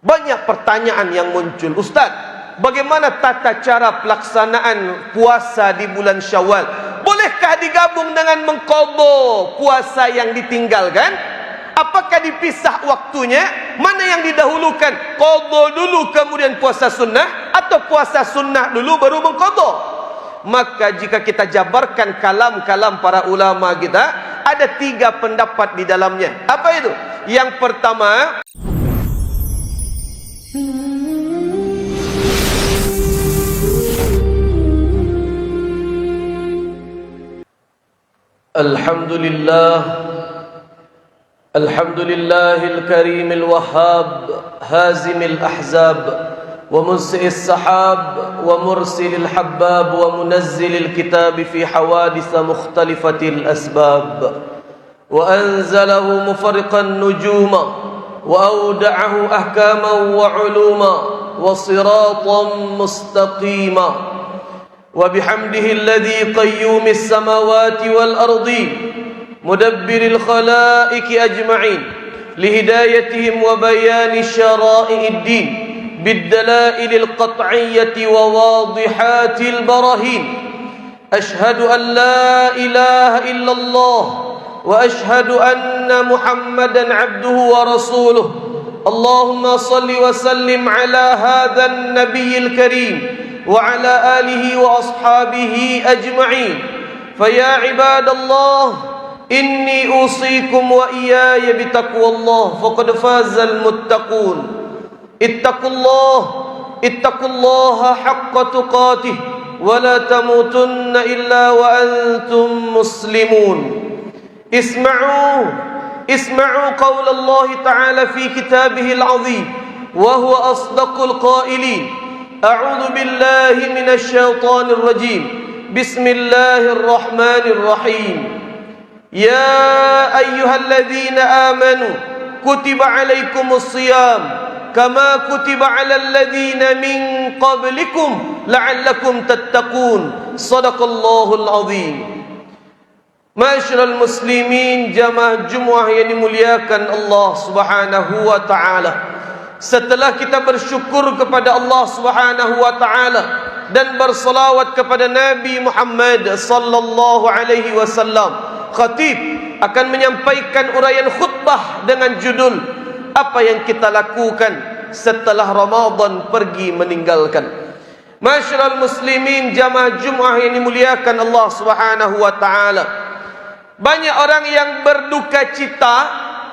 Banyak pertanyaan yang muncul. Ustaz, bagaimana tata cara pelaksanaan puasa di bulan Syawal? Bolehkah digabung dengan mengkobo puasa yang ditinggalkan? Apakah dipisah waktunya? Mana yang didahulukan? Kobo dulu kemudian puasa sunnah atau puasa sunnah dulu baru mengkobo? Maka jika kita jabarkan kalam-kalam para ulama kita, ada tiga pendapat di dalamnya. Apa itu? Yang pertama, الحمد لله الحمد لله الكريم الوهاب هازم الأحزاب ومنسئ السحاب ومرسل الحباب ومنزل الكتاب في حوادث مختلفة الأسباب. وأنزله مفرق النجوم وأودعه أحكاما وعلوما وصراطا مستقيما. وبحمده الذي قيوم السماوات والأرض مدبر الخلائق أجمعين لهدايتهم وبيان شرائع الدين بالدلائل القطعية وواضحات البراهين. أشهد أن لا إله إلا الله وأشهد أن محمدا عبده ورسوله. اللهم صل وسلم على هذا النبي الكريم وعلى آله وأصحابه أجمعين. فيا عباد الله إني أوصيكم وإياي بتقوى الله فقد فاز المتقون. اتقوا الله اتقوا الله حق تقاته ولا تموتن إلا وأنتم مسلمون. اسمعوا اسمعوا قول الله تعالى في كتابه العظيم وهو أصدق القائلين أعوذ بالله من الشيطان الرجيم بسم الله الرحمن الرحيم. يا أيها الذين آمنوا كتب عليكم الصيام كما كتب على الذين من قبلكم لعلكم تتقون. صدق الله العظيم. Masyarul muslimin jamaah jumlah yang dimuliakan Allah subhanahu wa ta'ala. Setelah kita bersyukur kepada Allah subhanahu wa ta'ala Dan bersalawat kepada Nabi Muhammad sallallahu alaihi wasallam Khatib akan menyampaikan uraian khutbah dengan judul Apa yang kita lakukan setelah Ramadan pergi meninggalkan. Masyarul muslimin jamaah jumlah yang dimuliakan Allah subhanahu wa ta'ala banyak orang yang berduka cita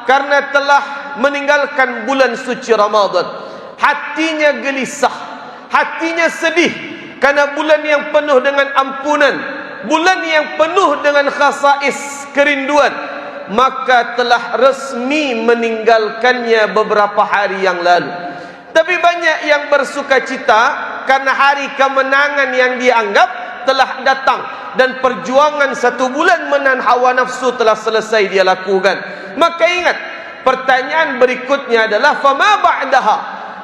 karena telah meninggalkan bulan suci Ramadan. Hatinya gelisah, hatinya sedih karena bulan yang penuh dengan ampunan, bulan yang penuh dengan khasais kerinduan, maka telah resmi meninggalkannya beberapa hari yang lalu. Tapi banyak yang bersuka cita karena hari kemenangan yang dianggap telah datang dan perjuangan satu bulan menahan hawa nafsu telah selesai dia lakukan. Maka ingat, pertanyaan berikutnya adalah fama ba'daha?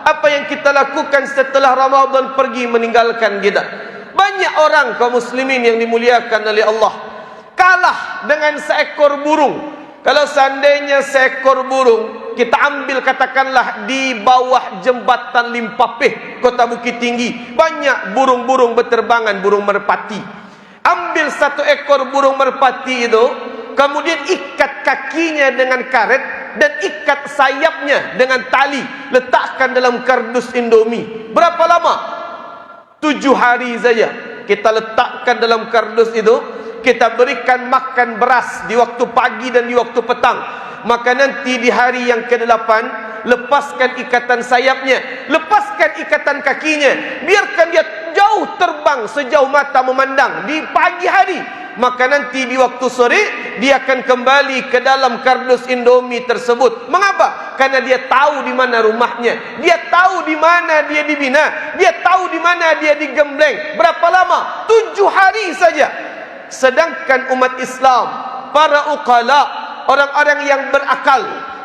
Apa yang kita lakukan setelah Ramadan pergi meninggalkan kita? Banyak orang kaum muslimin yang dimuliakan oleh Allah kalah dengan seekor burung. Kalau seandainya seekor burung kita ambil katakanlah di bawah jembatan Limpapeh, Kota Bukit Tinggi, banyak burung-burung berterbangan, burung merpati. Ambil satu ekor burung merpati itu, kemudian ikat kakinya dengan karet dan ikat sayapnya dengan tali, letakkan dalam kardus Indomie. Berapa lama? Tujuh hari saja. Kita letakkan dalam kardus itu, kita berikan makan beras di waktu pagi dan di waktu petang. Maka nanti di hari yang ke-8 lepaskan ikatan sayapnya, lepaskan ikatan kakinya, biarkan dia jauh terbang sejauh mata memandang di pagi hari. Maka nanti di waktu sore dia akan kembali ke dalam kardus Indomie tersebut. Mengapa? Karena dia tahu di mana rumahnya. Dia tahu di mana dia dibina. Dia tahu di mana dia digembleng. Berapa lama? Tujuh hari saja. Sedangkan umat Islam, para uqala, orang-orang yang berakal,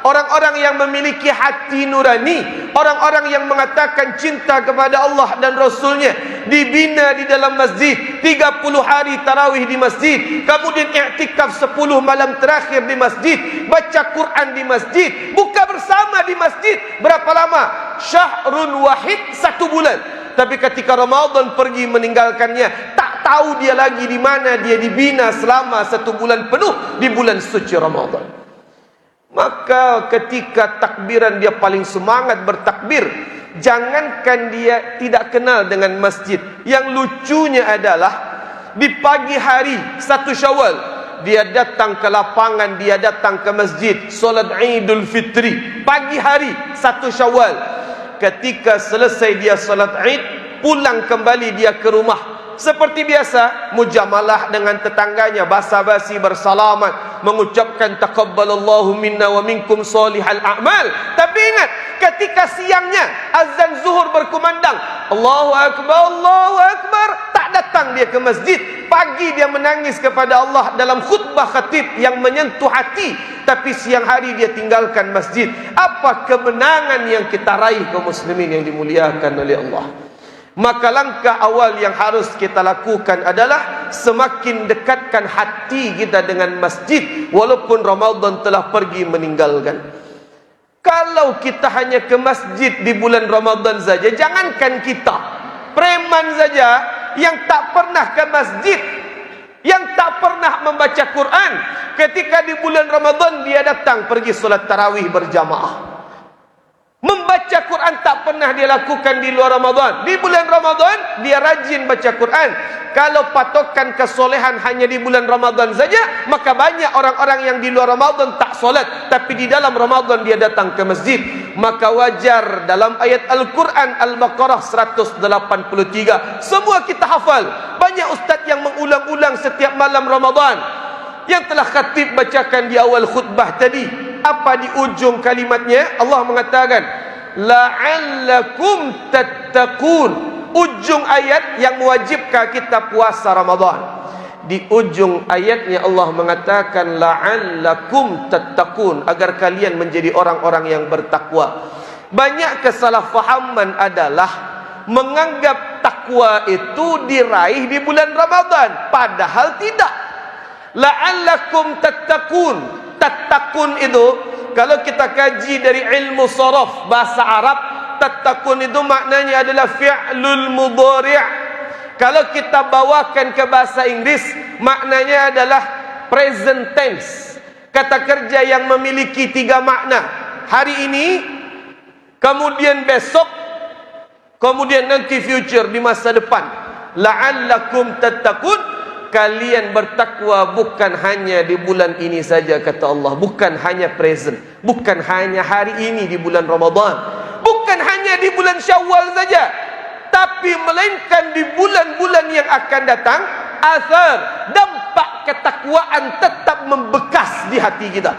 orang-orang yang memiliki hati nurani, orang-orang yang mengatakan cinta kepada Allah dan Rasulnya, dibina di dalam masjid, 30 hari tarawih di masjid, kemudian i'tikaf 10 malam terakhir di masjid, baca Quran di masjid, buka bersama di masjid. Berapa lama? Syahrun wahid, satu bulan. Tapi ketika Ramadan pergi meninggalkannya, tahu dia lagi di mana dia dibina selama satu bulan penuh di bulan suci Ramadan. Maka ketika takbiran dia paling semangat bertakbir, jangankan dia tidak kenal dengan masjid. Yang lucunya adalah di pagi hari satu Syawal dia datang ke lapangan, dia datang ke masjid solat Idul Fitri pagi hari satu Syawal ketika selesai dia salat Id pulang kembali dia ke rumah seperti biasa mujamalah dengan tetangganya basa-basi bersalamat mengucapkan taqabbalallahu minna wa minkum salihal a'mal. Tapi ingat ketika siangnya azan zuhur berkumandang Allahu akbar Allahu akbar tak datang dia ke masjid. Pagi dia menangis kepada Allah dalam khutbah khatib yang menyentuh hati. Tapi siang hari dia tinggalkan masjid. Apa kemenangan yang kita raih kaum muslimin yang dimuliakan oleh Allah Maka langkah awal yang harus kita lakukan adalah semakin dekatkan hati kita dengan masjid walaupun Ramadan telah pergi meninggalkan. Kalau kita hanya ke masjid di bulan Ramadan saja, jangankan kita, preman saja yang tak pernah ke masjid, yang tak pernah membaca Quran, ketika di bulan Ramadan dia datang pergi solat tarawih berjamaah. Quran tak pernah dia lakukan di luar Ramadan. Di bulan Ramadan, dia rajin baca Quran. Kalau patokan kesolehan hanya di bulan Ramadan saja, maka banyak orang-orang yang di luar Ramadan tak solat. Tapi di dalam Ramadan dia datang ke masjid. Maka wajar dalam ayat Al-Quran Al-Baqarah 183. Semua kita hafal. Banyak ustaz yang mengulang-ulang setiap malam Ramadan. Yang telah khatib bacakan di awal khutbah tadi apa di ujung kalimatnya Allah mengatakan la'allakum tattaqun. Ujung ayat yang mewajibkan kita puasa Ramadan. Di ujung ayatnya Allah mengatakan la'allakum tattaqun. Agar kalian menjadi orang-orang yang bertakwa. Banyak kesalahfahaman adalah menganggap takwa itu diraih di bulan Ramadan padahal tidak. La'allakum tattaqun. Tatakun itu kalau kita kaji dari ilmu sorof bahasa Arab tatakun itu maknanya adalah fi'lul mudhari' kalau kita bawakan ke bahasa Inggris maknanya adalah present tense. Kata kerja yang memiliki tiga makna. Hari ini kemudian besok kemudian nanti future di masa depan. La'allakum tatakun kalian bertakwa bukan hanya di bulan ini saja kata Allah. Bukan hanya present. Bukan hanya hari ini di bulan Ramadan. Bukan hanya di bulan Syawal saja. Tapi melainkan di bulan-bulan yang akan datang asar dampak ketakwaan tetap membekas di hati kita.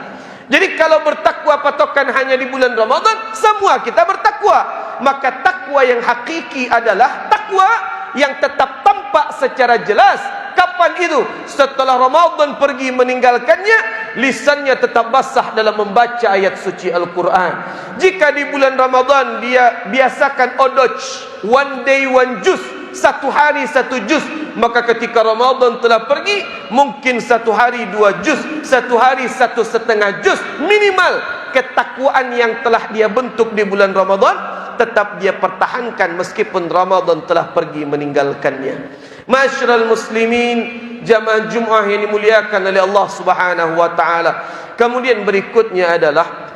Jadi kalau bertakwa patokan hanya di bulan Ramadan semua kita bertakwa. Maka takwa yang hakiki adalah takwa yang tetap tampak secara jelas kapan itu. Setelah Ramadan pergi meninggalkannya lisannya tetap basah dalam membaca ayat suci Al-Quran. Jika di bulan Ramadan dia biasakan odoj one day one juz satu hari satu juz maka ketika Ramadan telah pergi mungkin satu hari dua juz satu hari satu setengah juz minimal ketakwaan yang telah dia bentuk di bulan Ramadan tetap dia pertahankan meskipun Ramadan telah pergi meninggalkannya Masyarul muslimin jamaah Jumat yang dimuliakan oleh Allah Subhanahu wa taala. Kemudian berikutnya adalah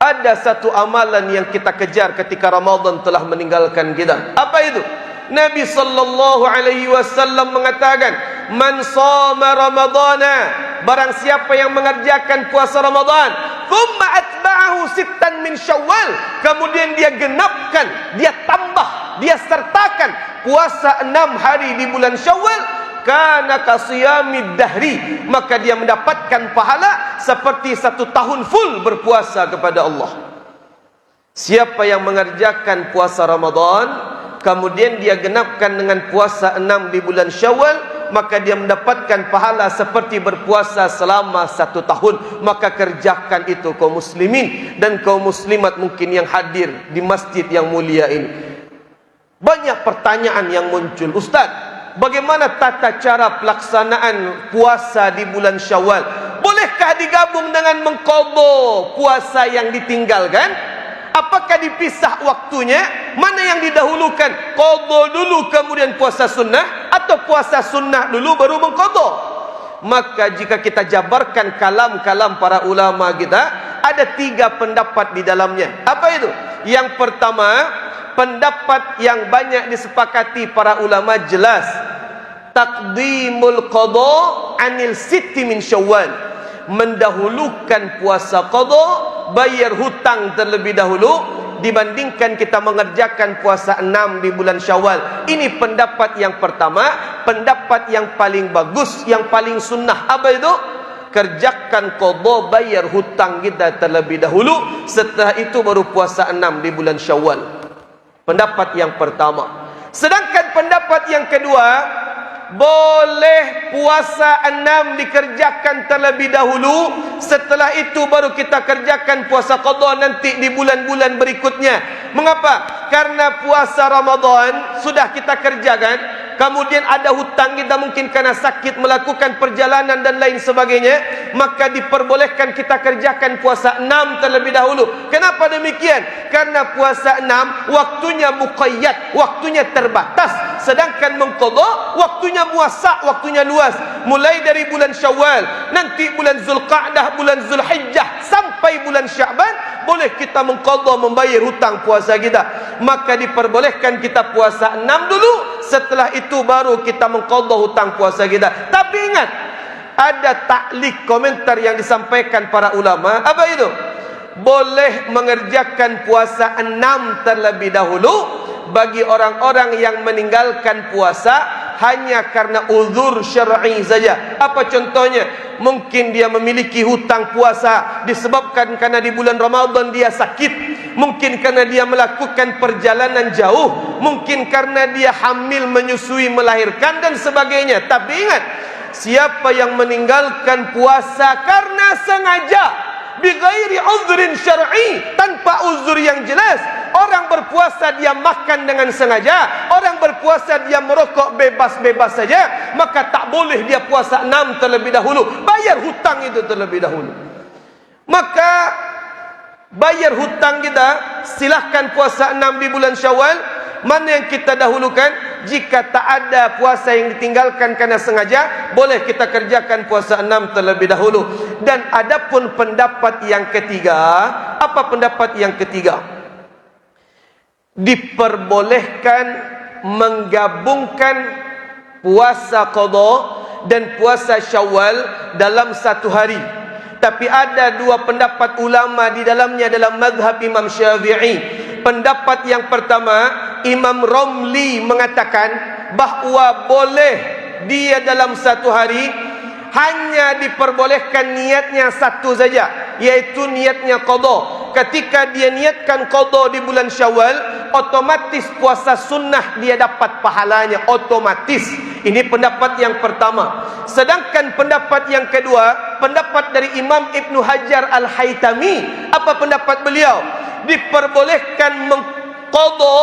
ada satu amalan yang kita kejar ketika Ramadan telah meninggalkan kita. Apa itu? Nabi sallallahu alaihi wasallam mengatakan, "Man shama Ramadana, barang siapa yang mengerjakan puasa Ramadan, thumma atba'ahu sittan min Syawal, kemudian dia genapkan, dia tambah, dia sertakan puasa enam hari di bulan syawal kana kasiyamid dahri. Maka dia mendapatkan pahala seperti satu tahun full berpuasa kepada Allah. Siapa yang mengerjakan puasa Ramadan kemudian dia genapkan dengan puasa enam di bulan syawal maka dia mendapatkan pahala seperti berpuasa selama satu tahun. Maka kerjakan itu kaum muslimin dan kaum muslimat mungkin yang hadir di masjid yang mulia ini banyak pertanyaan yang muncul Ustaz bagaimana tata cara pelaksanaan puasa di bulan syawal bolehkah digabung dengan mengkobo puasa yang ditinggalkan Apakah dipisah waktunya? Mana yang didahulukan? Qadha dulu kemudian puasa sunnah atau puasa sunnah dulu baru mengqadha? Maka jika kita jabarkan kalam-kalam para ulama kita, ada tiga pendapat di dalamnya. Apa itu? Yang pertama, pendapat yang banyak disepakati para ulama jelas. Taqdimul qadha anil sitti min syawal. Mendahulukan puasa qadha bayar hutang terlebih dahulu dibandingkan kita mengerjakan puasa enam di bulan Syawal. Ini pendapat yang pertama, pendapat yang paling bagus, yang paling sunnah. Apa itu? Kerjakan qada bayar hutang kita terlebih dahulu, setelah itu baru puasa enam di bulan Syawal. Pendapat yang pertama. Sedangkan pendapat yang kedua, boleh puasa enam dikerjakan terlebih dahulu. Setelah itu baru kita kerjakan puasa qada nanti di bulan-bulan berikutnya. Mengapa? Karena puasa Ramadan sudah kita kerjakan kemudian ada hutang kita mungkin karena sakit melakukan perjalanan dan lain sebagainya maka diperbolehkan kita kerjakan puasa enam terlebih dahulu. Kenapa demikian? Karena puasa enam waktunya muqayyad waktunya terbatas. Sedangkan mengqadha waktunya muasa waktunya luas. Mulai dari bulan Syawal nanti bulan Zulqa'dah bulan Zulhijjah sampai bulan Syaban boleh kita mengqadha membayar hutang puasa kita. Maka diperbolehkan kita puasa enam dulu setelah itu baru kita mengqadha hutang puasa kita. Tapi ingat ada taklik komentar yang disampaikan para ulama. Apa itu? Boleh mengerjakan puasa enam terlebih dahulu bagi orang-orang yang meninggalkan puasa hanya karena uzur syar'i saja. Apa contohnya? Mungkin dia memiliki hutang puasa disebabkan karena di bulan Ramadan dia sakit, mungkin karena dia melakukan perjalanan jauh, mungkin karena dia hamil menyusui melahirkan dan sebagainya. Tapi ingat, siapa yang meninggalkan puasa karena sengaja bighairi uzrin syar'i tanpa uzur yang jelas. Orang berpuasa dia makan dengan sengaja. Orang berpuasa dia merokok bebas-bebas saja. Maka tak boleh dia puasa enam terlebih dahulu. Bayar hutang itu terlebih dahulu. Maka bayar hutang kita silahkan puasa enam di bulan syawal mana yang kita dahulukan? Jika tak ada puasa yang ditinggalkan karena sengaja boleh kita kerjakan puasa enam terlebih dahulu. Dan adapun pendapat yang ketiga apa pendapat yang ketiga? Diperbolehkan menggabungkan puasa qada dan puasa syawal dalam satu hari. Tapi ada dua pendapat ulama di dalamnya dalam mazhab Imam Syafi'i. Pendapat yang pertama Imam Romli mengatakan bahawa boleh dia dalam satu hari hanya diperbolehkan niatnya satu saja yaitu niatnya qada ketika dia niatkan qada di bulan Syawal otomatis puasa sunnah dia dapat pahalanya otomatis. Ini pendapat yang pertama. Sedangkan pendapat yang kedua pendapat dari Imam Ibnu Hajar Al-Haytami apa pendapat beliau? Diperbolehkan mengqadha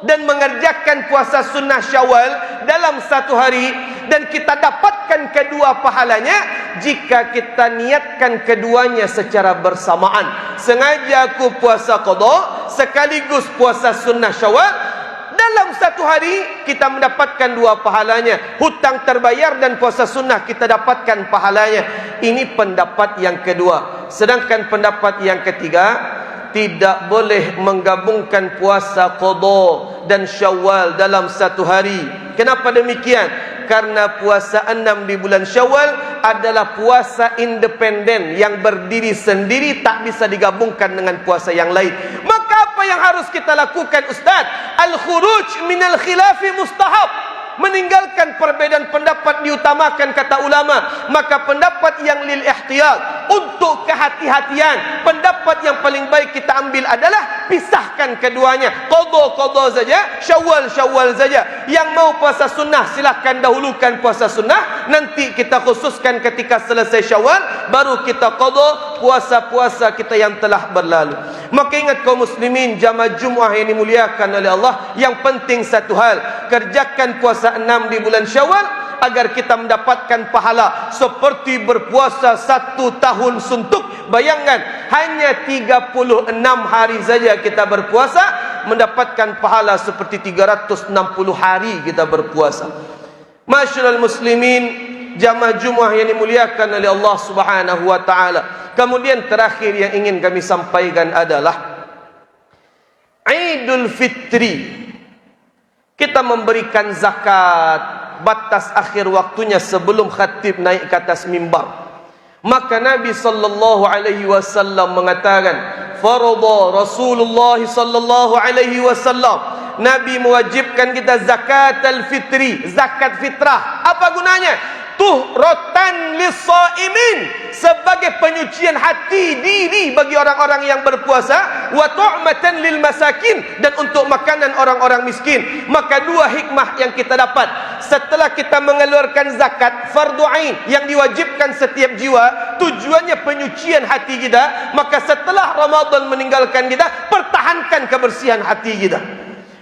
dan mengerjakan puasa sunnah syawal dalam satu hari dan kita dapatkan kedua pahalanya jika kita niatkan keduanya secara bersamaan. Sengaja aku puasa qadha sekaligus puasa sunnah syawal dalam satu hari kita mendapatkan dua pahalanya. Hutang terbayar dan puasa sunnah kita dapatkan pahalanya. Ini pendapat yang kedua. Sedangkan pendapat yang ketiga tidak boleh menggabungkan puasa qada dan syawal dalam satu hari. Kenapa demikian? Karena puasa enam di bulan syawal adalah puasa independen yang berdiri sendiri tak bisa digabungkan dengan puasa yang lain. Maka apa yang harus kita lakukan Ustaz? Al-khuruj minal khilafi mustahab meninggalkan perbedaan pendapat diutamakan kata ulama maka pendapat yang lil ihtiyat untuk kehati-hatian pendapat yang paling baik kita ambil adalah pisahkan keduanya. Qada Qadha-qadha saja Syawal-syawal saja. Yang mau puasa sunnah Silahkan dahulukan puasa sunnah. Nanti kita khususkan ketika selesai syawal Baru kita qadha Puasa-puasa kita yang telah berlalu. Maka ingat kaum muslimin Jamaah Jum'ah yang dimuliakan oleh Allah Yang penting satu hal Kerjakan puasa enam di bulan syawal agar kita mendapatkan pahala seperti berpuasa satu tahun suntuk. Bayangkan hanya 36 hari saja kita berpuasa mendapatkan pahala seperti 360 hari kita berpuasa. Masyarul muslimin jamaah Jumaah yang dimuliakan oleh Allah Subhanahu wa taala. Kemudian terakhir yang ingin kami sampaikan adalah Idul Fitri kita memberikan zakat batas akhir waktunya sebelum khatib naik ke atas mimbar. Maka Nabi sallallahu alaihi wasallam mengatakan, "Farada Rasulullah sallallahu alaihi wasallam Nabi mewajibkan kita zakat al-fitri, zakat fitrah. Apa gunanya? Tuhratan lisaimin sebagai penyucian hati diri bagi orang-orang yang berpuasa wa tu'matan lil masakin dan untuk makanan orang-orang miskin maka dua hikmah yang kita dapat setelah kita mengeluarkan zakat fardu ain yang diwajibkan setiap jiwa tujuannya penyucian hati kita maka setelah Ramadan meninggalkan kita pertahankan kebersihan hati kita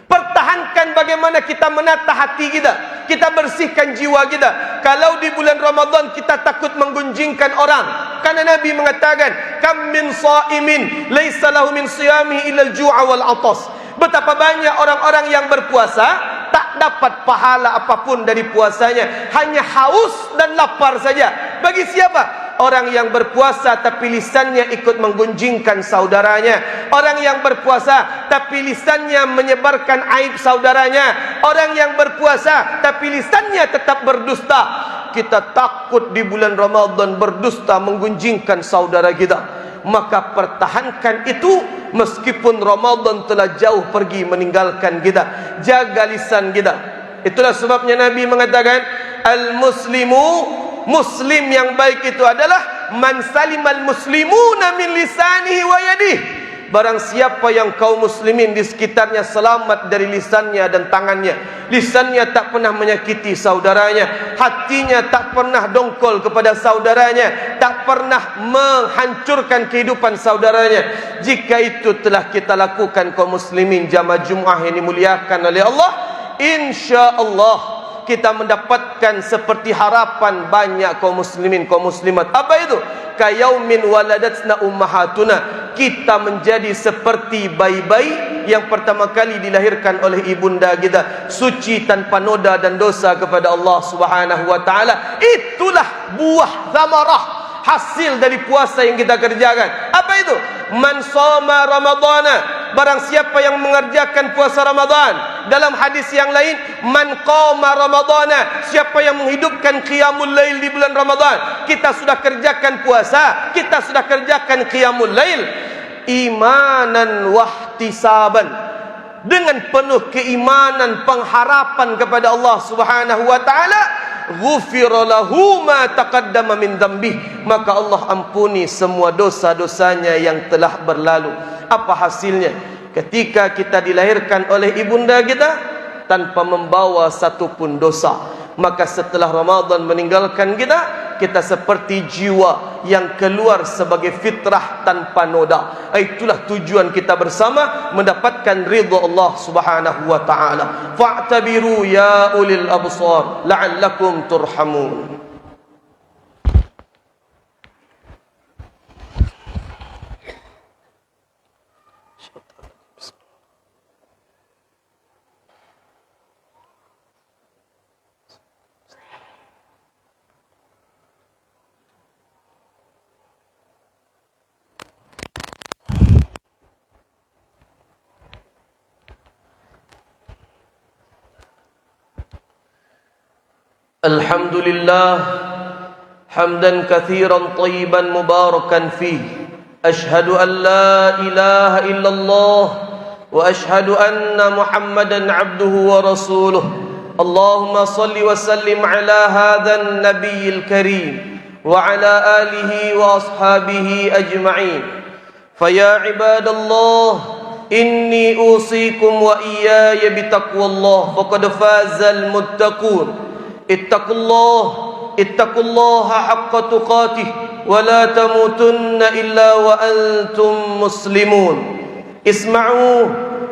Pertahankan bagaimana kita menata hati kita. Kita bersihkan jiwa kita. Kalau di bulan Ramadan kita takut menggunjingkan orang. Karena Nabi mengatakan, Kam min sa'imin, laysa lahu min siyami illa al-ju'a wal atas. Betapa banyak orang-orang yang berpuasa, tak dapat pahala apapun dari puasanya. Hanya haus dan lapar saja. Bagi siapa? Orang yang berpuasa tapi lisannya ikut menggunjingkan saudaranya. Orang yang berpuasa tapi lisannya menyebarkan aib saudaranya. Orang yang berpuasa tapi lisannya tetap berdusta. Kita takut di bulan Ramadan berdusta menggunjingkan saudara kita. Maka pertahankan itu meskipun Ramadan telah jauh pergi meninggalkan kita. Jaga lisan kita. Itulah sebabnya Nabi mengatakan al-muslimu Muslim yang baik itu adalah man salimal muslimuna min lisanihi wa yadihi. Barang siapa yang kaum muslimin di sekitarnya selamat dari lisannya dan tangannya. Lisannya tak pernah menyakiti saudaranya. Hatinya tak pernah dongkol kepada saudaranya. Tak pernah menghancurkan kehidupan saudaranya. Jika itu telah kita lakukan kaum muslimin jamaah Jum'ah yang dimuliakan oleh Allah. InsyaAllah. Kita mendapatkan seperti harapan banyak kaum muslimin kaum muslimat. Apa itu? Kayaumin waladatsna ummahatuna. Kita menjadi seperti bayi-bayi yang pertama kali dilahirkan oleh ibunda kita. Suci tanpa noda dan dosa kepada Allah Subhanahu wa taala. Itulah buah zamarah hasil dari puasa yang kita kerjakan. Apa itu? Man sama ramadana barang siapa yang mengerjakan puasa Ramadan dalam hadis yang lain man qama ramadana siapa yang menghidupkan qiyamul lail di bulan Ramadan kita sudah kerjakan puasa kita sudah kerjakan qiyamul lail imanan wahtisaban dengan penuh keimanan pengharapan kepada Allah Subhanahu wa taala ghufira lahu ma taqaddama min dhanbi maka Allah ampuni semua dosa-dosanya yang telah berlalu apa hasilnya? Ketika kita dilahirkan oleh ibunda kita tanpa membawa satu pun dosa. Maka setelah Ramadan meninggalkan kita kita seperti jiwa yang keluar sebagai fitrah tanpa noda. Itulah tujuan kita bersama mendapatkan ridha Allah Subhanahu wa taala. Fa'tabiru ya ulil absar la'allakum turhamun الحمد لله حمدا كثيرا طيبا مباركا فيه اشهد ان لا اله الا الله واشهد ان محمدا عبده ورسوله اللهم صل وسلم على هذا النبي الكريم وعلى اله واصحابه اجمعين فيا عباد الله إني أوصيكم وإياي بتقوى الله فقد فاز المتقون اتقوا الله اتقوا الله حق تقاته ولا تموتن إلا وأنتم مسلمون. اسمعوا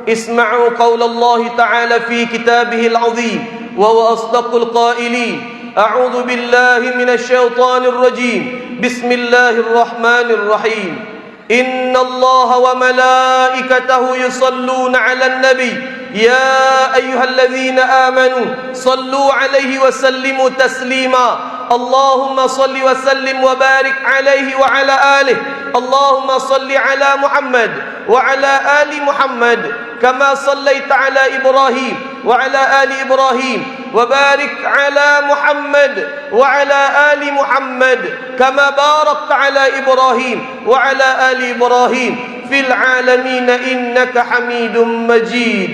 اسمعوا قول الله تعالى في كتابه العظيم وهو أصدق القائلين أعوذ بالله من الشيطان الرجيم. بسم الله الرحمن الرحيم. إن الله وملائكته يصلون على النبي يا أيها الذين آمنوا صلوا عليه وسلموا تسليما. اللهم صل وسلم وبارك عليه وعلى آله. اللهم صل على محمد وعلى آل محمد كما صليت على إبراهيم وعلى آل إبراهيم. وبارك على محمد وعلى آل محمد كما باركت على إبراهيم وعلى آل إبراهيم. في العالمين إنك حميد مجيد.